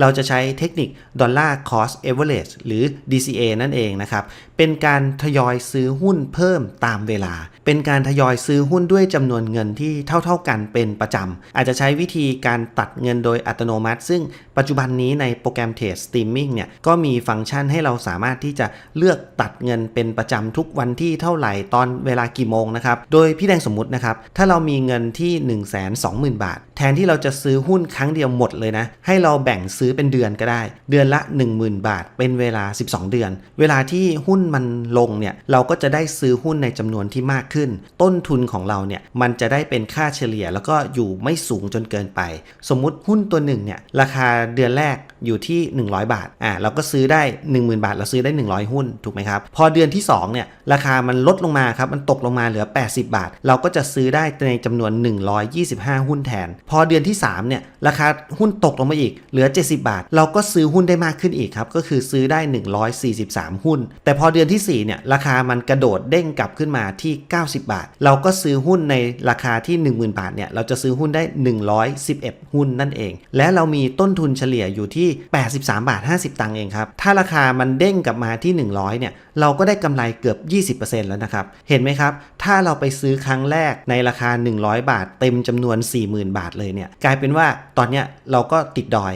เราจะใช้เทคนิค Dollar Cost Average หรือ DCA นั่นเองนะครับ เป็นการทยอยซื้อหุ้นเพิ่มตามเวลา เป็นการทยอยซื้อหุ้นด้วยจำนวนเงินที่เท่า ๆกันเป็นประจำ อาจจะใช้วิธีการตัดเงินโดยอัตโนมัติ ซึ่งปัจจุบันนี้ในโปรแกรม Trade Streaming เนี่ย ก็มีฟังก์ชันให้เราสามารถที่จะเลือกตัดเงินเป็นประจำทุกวันที่เท่าไหร่ตอนเวลากี่โมงนะครับ โดยพี่แดงสมมตินะครับ ถ้าเรามีเงินที่ 1 2 0 0 0 0 บาท แทนที่เราจะซื้อหุ้นครั้งเดียวหมดเลยนะ ให้เราแบ่งซื้ื้อเป็นเดือนก็ได้ เดือนละ 10,000 บาท เป็นเวลา 12 เดือน เวลาที่หุ้นมันลงเนี่ยเราก็จะได้ซื้อหุ้นในจำนวนที่มากขึ้น ต้นทุนของเราเนี่ยมันจะได้เป็นค่าเฉลี่ยแล้วก็อยู่ไม่สูงจนเกินไป สมมุติหุ้นตัวหนึ่งเนี่ยราคาเดือนแรก อยู่ที่ 100 บาทอ่าเราก็ซื้อได้ 10,000 บาท เราซื้อได้ 100 หุ้นถูกไหมครับ พอเดือนที่2เนี่ยราคามันลดลงมาครับมันตกลงมาเหลือ 80 บาท เราก็จะซื้อได้ในจำนวน 125 หุ้นแทน พอเดือนที่3เนี่ยราคาหุ้นตกลงมาอีกเหลือ 70 บาท เราก็ซื้อหุ้นได้มากขึ้นอีกครับก็คือซื้อได้ 143 หุ้น แต่พอเดือนที่4เนี่ยราคามันกระโดดเด้งกลับขึ้นมาที่ 90 บาท เราก็ซื้อหุ้นในราคาที่ 10,000 บาทเนี่ยเราจะซื้อหุ้นได้ 111 หุ้นนั่นเอง และเรามีต้นทุนเฉลี่ยอยู่ที่83 บาท 50 ตังค์เองครับ ถ้าราคามันเด้งกลับมาที่ 100 เนี่ย เราก็ได้กำไรเกือบ 20%แล้วนะครับ เห็นไหมครับ ถ้าเราไปซื้อครั้งแรกในราคา 100 บาท เต็มจำนวน 40,000 บาทเลยเนี่ย กลายเป็นว่าตอนเนี้ยเราก็ติดดอย